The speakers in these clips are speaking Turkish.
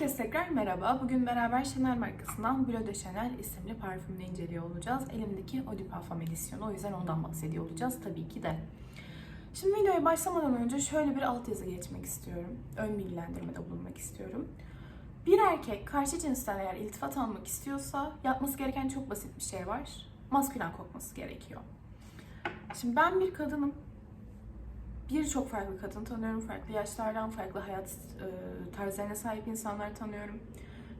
Herkese tekrar merhaba. Bugün beraber Chanel markasından Bleu de Chanel isimli parfümünü inceliyor olacağız. Elimdeki Eau de Parfum edisyonu. O yüzden ondan bahsediyor olacağız tabii ki de. Şimdi videoya başlamadan önce şöyle bir altyazı geçmek istiyorum. Ön bilgilendirmede bulunmak istiyorum. Bir erkek karşı cinsten eğer iltifat almak istiyorsa yapması gereken çok basit bir şey var. Maskülen kokması gerekiyor. Şimdi ben bir kadınım birçok farklı kadın tanıyorum. Farklı yaşlardan, farklı hayat e, tarzlarına sahip insanlar tanıyorum.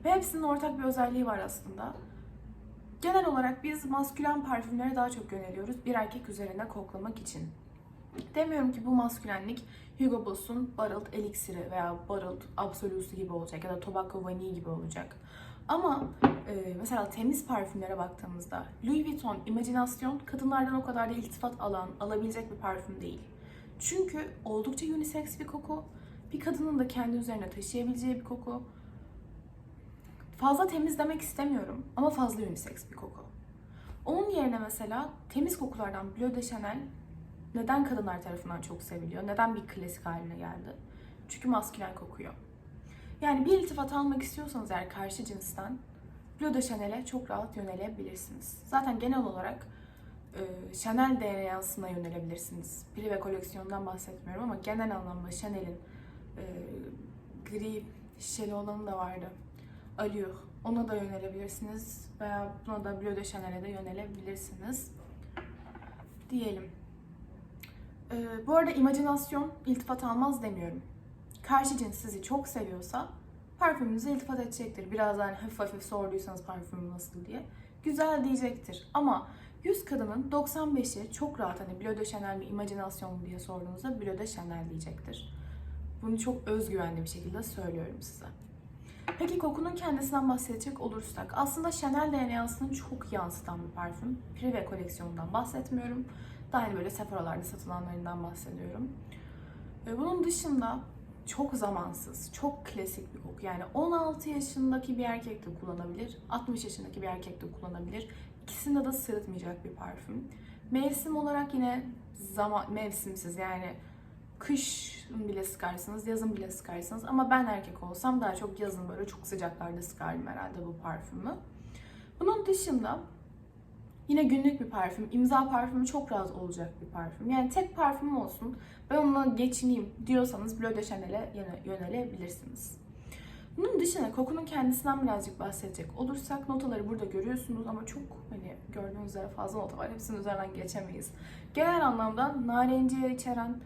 Ve hepsinin ortak bir özelliği var aslında. Genel olarak biz maskülen parfümlere daha çok yöneliyoruz bir erkek üzerine koklamak için. Demiyorum ki bu maskülenlik Hugo Boss'un Barreled Elixir'i veya Barreled Absolute'su gibi olacak ya da Tobacco Vanille gibi olacak. Ama e, mesela temiz parfümlere baktığımızda Louis Vuitton Imagination kadınlardan o kadar da iltifat alan, alabilecek bir parfüm değil. Çünkü oldukça unisex bir koku. Bir kadının da kendi üzerine taşıyabileceği bir koku. Fazla temiz demek istemiyorum ama fazla unisex bir koku. Onun yerine mesela temiz kokulardan Bleu de Chanel neden kadınlar tarafından çok seviliyor? Neden bir klasik haline geldi? Çünkü maskülen kokuyor. Yani bir iltifat almak istiyorsanız eğer karşı cinsten Bleu de Chanel'e çok rahat yönelebilirsiniz. Zaten genel olarak e, Chanel DNA'sına yönelebilirsiniz. Prive koleksiyonundan bahsetmiyorum ama genel anlamda Chanel'in e, gri şişeli olanı da vardı. Allure. Ona da yönelebilirsiniz veya buna da Bleu de Chanel'e de yönelebilirsiniz. Diyelim. E, bu arada imajinasyon iltifat almaz demiyorum. Karşı cins sizi çok seviyorsa parfümünüze iltifat edecektir. Birazdan hafif hafif sorduysanız parfümüm nasıl diye. Güzel diyecektir. Ama 100 kadının 95'i çok rahat hani Bleu de Chanel mi, Imagination mu diye sorduğunuzda Bleu de Chanel diyecektir. Bunu çok özgüvenli bir şekilde söylüyorum size. Peki kokunun kendisinden bahsedecek olursak aslında Chanel DNA'sını çok yansıtan bir parfüm. Prive koleksiyonundan bahsetmiyorum. Hani böyle Sephora'larda satılanlarından bahsediyorum. Ve bunun dışında çok zamansız, çok klasik bir koku. Yani 16 yaşındaki bir erkek de kullanabilir, 60 yaşındaki bir erkek de kullanabilir. İkisinde de sırıtmayacak bir parfüm. Mevsim olarak yine zaman mevsimsiz yani kış bile sıkarsınız, yazın bile sıkarsınız. Ama ben erkek olsam daha çok yazın böyle çok sıcaklarda sıkardım herhalde bu parfümü. Bunun dışında yine günlük bir parfüm. imza parfümü çok rahat olacak bir parfüm. Yani tek parfümüm olsun, ben onunla geçineyim diyorsanız Bleu de Chanel'e yönelebilirsiniz. Bunun dışında kokunun kendisinden birazcık bahsedecek olursak notaları burada görüyorsunuz ama çok hani gördüğünüz üzere fazla nota var. Hepsinin üzerinden geçemeyiz. Genel anlamda narenciye içeren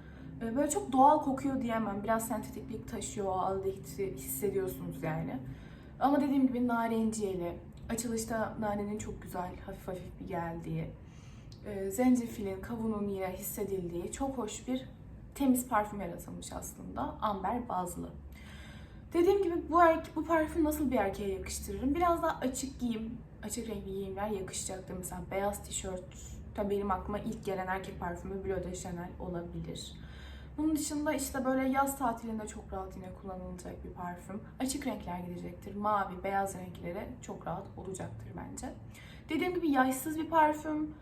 e, böyle çok doğal kokuyor diyemem. Biraz sentetiklik taşıyor, aldehiti hissediyorsunuz yani. Ama dediğim gibi narenciyeli, açılışta nanenin çok güzel, hafif hafif bir geldiği, e, zencefilin, kavunun yine hissedildiği çok hoş bir temiz parfüm yaratılmış aslında. Amber bazlı. Dediğim gibi bu erke, bu parfüm nasıl bir erkeğe yakıştırırım? Biraz daha açık giyim, açık renkli giyimler yakışacaktır. Mesela beyaz tişört, tabii benim aklıma ilk gelen erkek parfümü Bleu de Chanel olabilir. Bunun dışında işte böyle yaz tatilinde çok rahat yine kullanılacak bir parfüm. Açık renkler gidecektir. Mavi, beyaz renklere çok rahat olacaktır bence. Dediğim gibi yaşsız bir parfüm,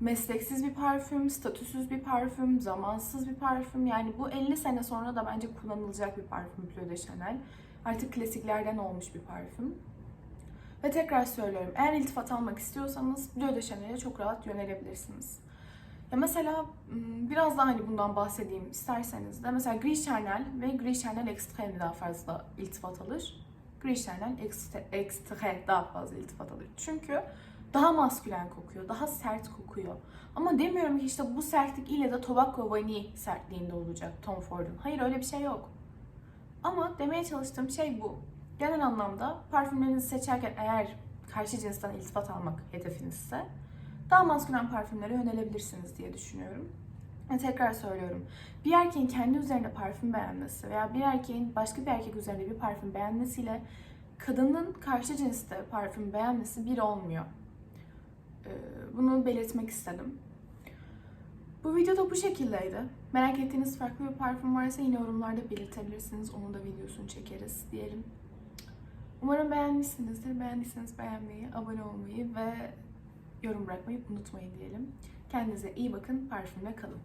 mesleksiz bir parfüm, statüsüz bir parfüm, zamansız bir parfüm. Yani bu 50 sene sonra da bence kullanılacak bir parfüm Bleu de Chanel. Artık klasiklerden olmuş bir parfüm. Ve tekrar söylüyorum, eğer iltifat almak istiyorsanız Bleu de Chanel'e çok rahat yönelebilirsiniz. Ya mesela biraz daha hani bundan bahsedeyim isterseniz de mesela Gris Chanel ve Gris Chanel Extreme daha fazla iltifat alır. Gris Chanel Extreme daha fazla iltifat alır. Çünkü daha maskülen kokuyor, daha sert kokuyor. Ama demiyorum ki işte bu sertlik ile de Tobacco Vanille sertliğinde olacak Tom Ford'un. Hayır öyle bir şey yok. Ama demeye çalıştığım şey bu. Genel anlamda parfümlerinizi seçerken eğer karşı cinsten iltifat almak hedefinizse daha maskülen parfümlere yönelebilirsiniz diye düşünüyorum. Ve tekrar söylüyorum. Bir erkeğin kendi üzerinde parfüm beğenmesi veya bir erkeğin başka bir erkek üzerinde bir parfüm beğenmesiyle kadının karşı cinste parfüm beğenmesi bir olmuyor. Ee, bunu belirtmek istedim. Bu videoda bu şekildeydi. Merak ettiğiniz farklı bir parfüm varsa yine yorumlarda belirtebilirsiniz. Onun da videosunu çekeriz diyelim. Umarım beğenmişsinizdir. Beğendiyseniz beğenmeyi, abone olmayı ve yorum bırakmayı unutmayın diyelim. Kendinize iyi bakın, parfümle kalın.